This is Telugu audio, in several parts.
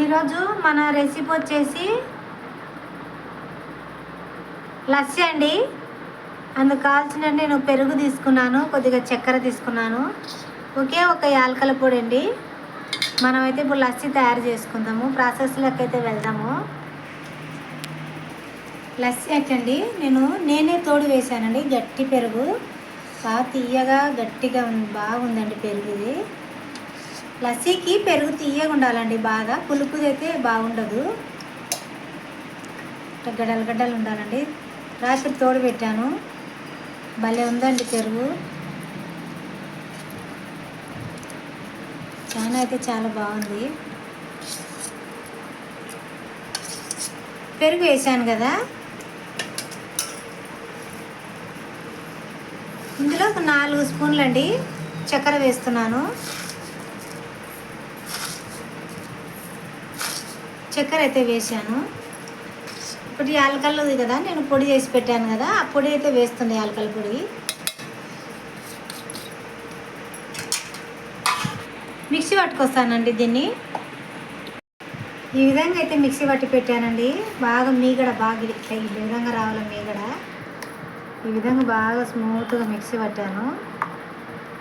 ఈరోజు మన రెసిపీ వచ్చేసి లస్సీ అండి. అందుకు కావాల్సిన నేను పెరుగు తీసుకున్నాను కొద్దిగా చక్కెర తీసుకున్నాను. ఒకే ఒక యాలకల పొడి అండి. మనమైతే ఇప్పుడు లస్సీ తయారు చేసుకుందాము. ప్రాసెస్లోకి అయితే వెళ్దాము. లస్సీ వచ్చండి నేను నేనే తోడు వేశానండి. గట్టి పెరుగు. బాగా తీయగా గట్టిగా బాగుందండి పెరుగు ఇది. లస్సీకి పెరుగు తీయగా ఉండాలండి బాగా. పులుపుది అయితే బాగుండదు గడ్డలు గడ్డలు ఉండాలండి. రాత్రి తోడు పెట్టాను. భలే ఉందండి పెరుగు. చాలా అయితే చాలా బాగుంది. పెరుగు వేసాను కదా. ఇందులో ఒక నాలుగు స్పూన్లు అండి చక్కెర వేస్తున్నాను. చక్కెర అయితే వేసాను ఇప్పుడు యాలకల్ ఉంది కదా నేను పొడి చేసి పెట్టాను కదా ఆ పొడి అయితే వేస్తుంది యాలకల పొడి. మిక్సీ పట్టుకొస్తానండి దీన్ని. ఈ విధంగా అయితే మిక్సీ పట్టి పెట్టానండి. బాగా మీగడ బాగా ఇట్లా ఈ విధంగా రావాలి మీగడ. ఈ విధంగా బాగా స్మూత్గా మిక్సీ పట్టాను.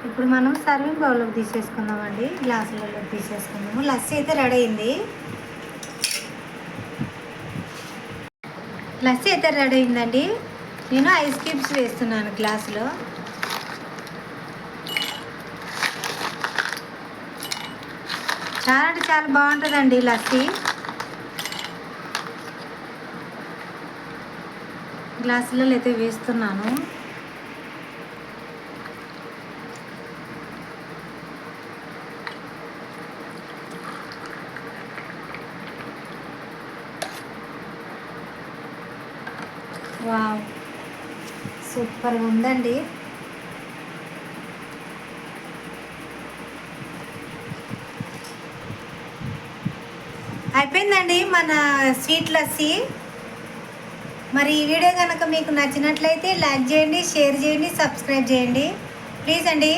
ఇప్పుడు మనం సర్వింగ్ బౌల్లోకి తీసేసుకుందామండి. గ్లాసులలోకి తీసేసుకుందాము. లస్సీ అయితే రెడీ అయింది. లస్సీ అయితే రెడీ అయిందండి. నేను ఐస్ క్యూబ్స్ వేస్తున్నాను గ్లాసులో. చాలా అంటే చాలా బాగుంటుందండి లస్సీ. గ్లాసులలో అయితే వేస్తున్నాను. వావ్. సూపర్గా ఉందండి. అయిపోయిందండి మన స్వీట్ లస్సీ. మరి ఈ వీడియో కనుక మీకు నచ్చినట్లయితే లైక్ చేయండి షేర్ చేయండి సబ్స్క్రైబ్ చేయండి. ప్లీజ్ అండి.